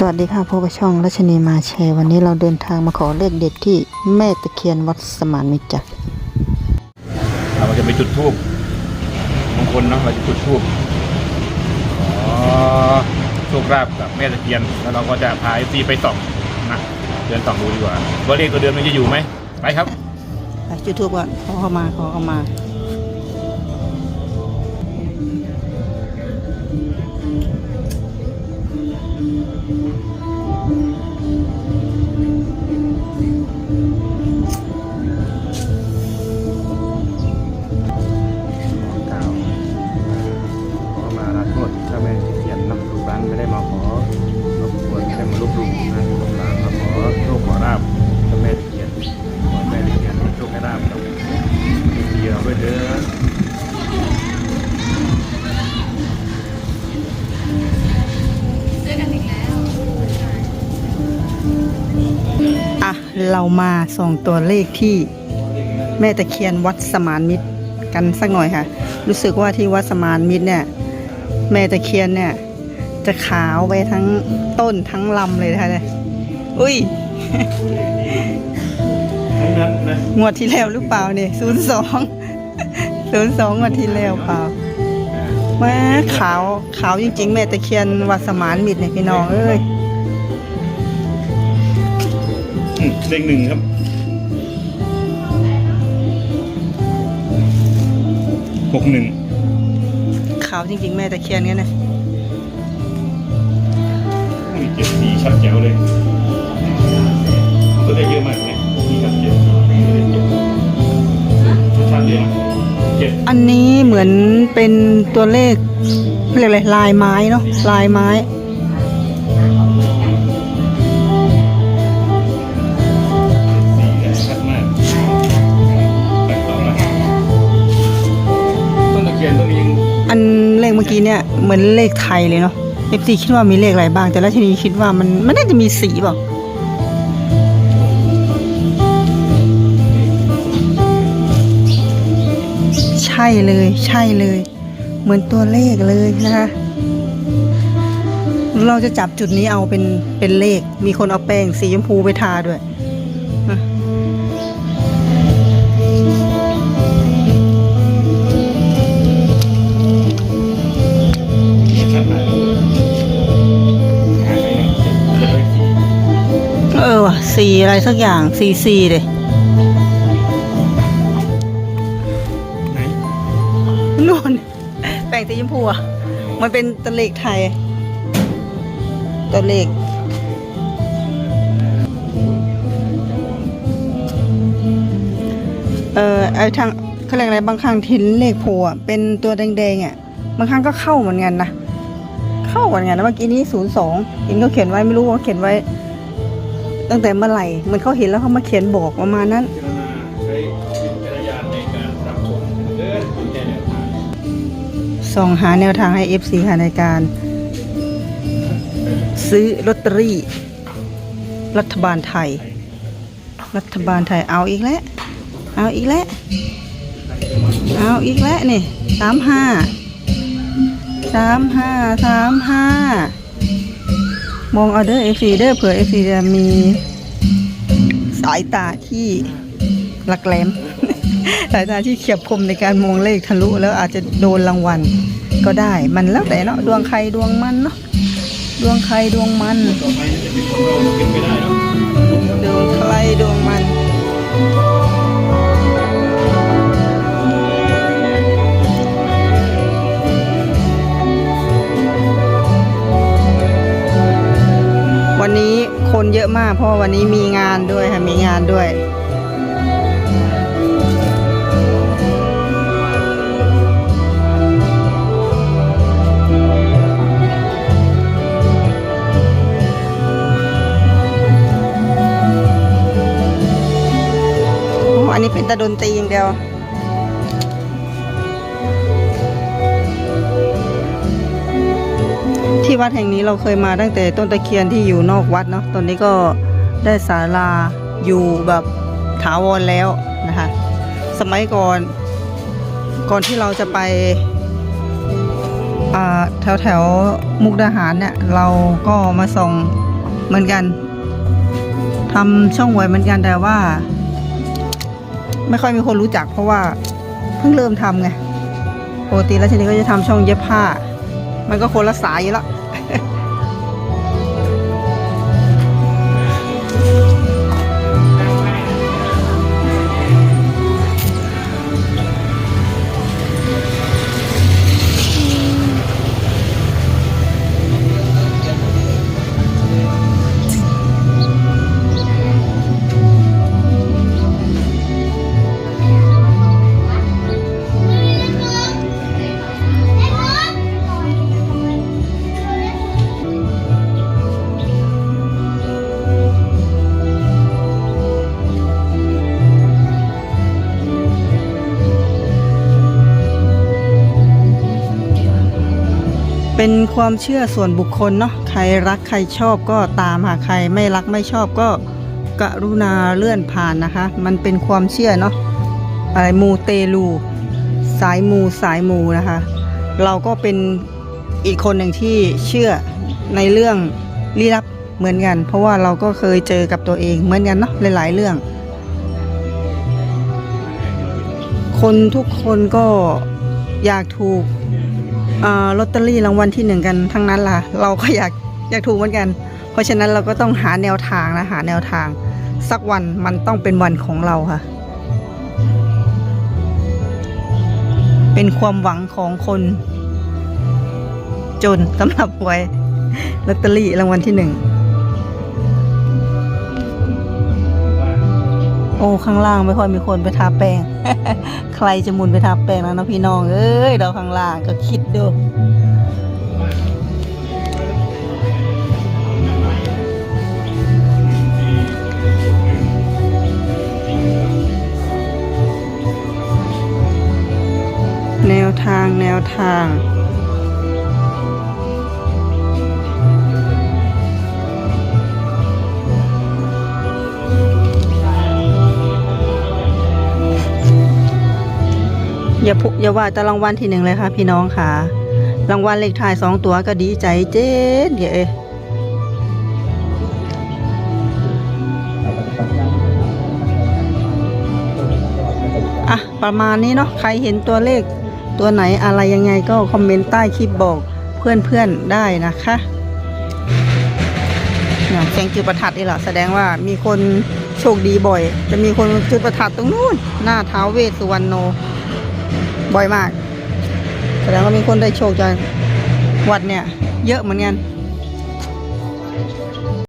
สวัสดีค่ะพบกับช่องรัชนีมาแชร์ วันนี้เราเดินทางมาขอเลขเด็ดที่แม่ตะเคียนวัดสมานมิตรจ้ะเราจะไปจุดทูบมงคลเนาะเราจะจุดทูบขอโชคลาภกับแม่ตะเคียน แล้วเราก็จะพาไอซีไปส่องนะเดินส่องดูดีกว่าว่าเลขตัวเดิมมันจะอยู่ไหมไปครับ ไปจุดทูบก่อนขอเข้ามาขอเข้ามา เรามาส่องตัวเลขที่แม่ตะเคียนวัดสมานมิตรกันสักหน่อยค่ะ รู้สึกว่าที่วัดสมานมิตรเนี่ย แม่ตะเคียนเนี่ย จะขาวไปทั้งต้นทั้งลำเลยนะคะเนี่ยอุ้ยงวดที่แล้วหรือเปล่าเนี่ยศูนย์สองศูนย์สองงวดที่แล้วเปล่าแม่ขาวขาวจริง ๆ แม่ตะเคียนวัดสมานมิตรเนี่ยพี่น้องเอ้ย เลขหนึ่งครับ หกหนึ่ง ขาวจริง ๆ แม่ตะเคียนเนี่ยนะมีเจ็ดสีชัดแจ๋วเลย ตัวเลขเยอะมากเลยมีครับเจ็ดเลขเจ็ดชัดเลยนะเจ็ดอันนี้เหมือนเป็นตัวเลขเรียกอะไรลายไม้เนาะลายไม้ เมื่อกี้เนี่ยเหมือนเลขไทยเลยเนาะเอฟซีคิดว่ามีเลขอะไรบ้าง แต่ละทีนี้คิดว่ามันมันน่าจะมีสีเปล่าใช่เลยใช่เลย เหมือนตัวเลขเลยนะคะเราจะจับจุดนี้เอาเป็นเป็นเลข มีคนเอาแป้งสีชมพูไปทาด้วย อว่ะสีอะไรสักอย่างสีสีเลยไหนนู่นแป้งสีชมพูอะ มันเป็นตัวเลขไทยตัวเลขเออไอทางเขาเรียกอะไรบางครั้งทินเลขโพอะเป็นตัวแดงๆอะบางครั้งก็เข้าเหมือนกันนะเข้าเหมือนกันนะเมื่อกี้นี้ศูนย์สองเห็นเขาเขียนไว้ไม่รู้ว่าเขียนไว้ ตั้งแต่เมื่อไหร่เหมันเขาเห็นแล้วเขามาเขียนบอกประมาณนั้น ส่องหาแนวทางให้ FC ค่ะในการ ซื้อลอตเตอรี่ รัฐบาลไทย รัฐบาลไทยเอาอีกแล้ว เอาอีกแล้ว เอาอีกแล้วนี่สามห้าสามห้าสามห้า มองเอาเดอร์เอฟซีเดอร์เผื่อเอฟซีจะมีสายตาที่หลักแหลม สายตาที่เฉียบคมในการมองเลขทะลุ แล้วอาจจะโดนรางวัลก็ได้มันแล้วแต่เนาะดวงใครดวงมันเนาะดวงใครดวงมันดวงใครดวงมัน เยอะมาก เพราะวันนี้มีงานด้วยค่ะมีงานด้วยอ้อันนี้เป็นต่ดนตรีอย่างเดียว ที่วัดแห่งนี้เราเคยมาตั้งแต่ต้นตะเคียนที่อยู่นอกวัดเนาะตอนนี้ก็ได้ศาลาอยู่แบบถาวรแล้วนะคะ สมัยก่อน ก่อนที่เราจะไปแถวแถวมุกดาหารเนี่ยเราก็มาส่งเหมือนกันทำช่องหวยเหมือนกันแต่ว่า ไม่ค่อยมีคนรู้จักเพราะว่าเพิ่งเริ่มทำไงปกติแล้วทีนี้ก็จะทำช่องเย็บผ้า มันก็คนละสายอยู่แล้ว เป็นความเชื่อส่วนบุคคลเนาะใครรักใครชอบก็ตามหาใครไม่รักไม่ชอบก็กรุณาเลื่อนผ่านนะคะ มันเป็นความเชื่อเนาะอะไรมูเตลู สายมูสายมูนะคะ เราก็เป็นอีกคนหนึ่งที่เชื่อในเรื่องลี้ลับเหมือนกัน เพราะว่าเราก็เคยเจอกับตัวเองเหมือนกันเนาะหลาย ๆ เรื่อง คนทุกคนก็อยากถูก ลอตเตอรี่รางวัลที่หนึ่งกันทั้งนั้นล่ะ เราก็อยากอยากถูกเหมือนกัน เพราะฉะนั้นเราก็ต้องหาแนวทางนะหาแนวทาง สักวันมันต้องเป็นวันของเราค่ะ เป็นความหวังของคน จนสำหรับหวยลอตเตอรี่รางวัลที่หนึ่ง อ้ข้างล่างไม่ค่อยมีคนไปทาแป้ง ใครจะมุนไปทาแป้งแล้วนะพี่น้องเอ้ยเราข้างล่างก็คิดดูแนวทางแนวทาง อย่าพุอย่าว่าแต่รางวัลที่หนึ่งเลยค่ะ พี่น้องค่ะ รางวัลเลขท้ายสองตัวก็ดีใจเจ๊เดี๋ยวเออะประมาณนี้เนาะใครเห็นตัวเลขตัวไหนอะไรยังไงก็คอมเมนต์ใต้คลิปบอกเพื่อนๆได้นะคะเนี่ยแข่งจุดประทัดนี่แหละแสดงว่ามีคนโชคดีบ่อย จะมีคนจุดประทัดตรงนู้นหน้าเท้าเวสสุวรรณโน บ่อยมาก แสดงว่ามีคนได้โชคจากวัดเนี่ย เยอะเหมือนกัน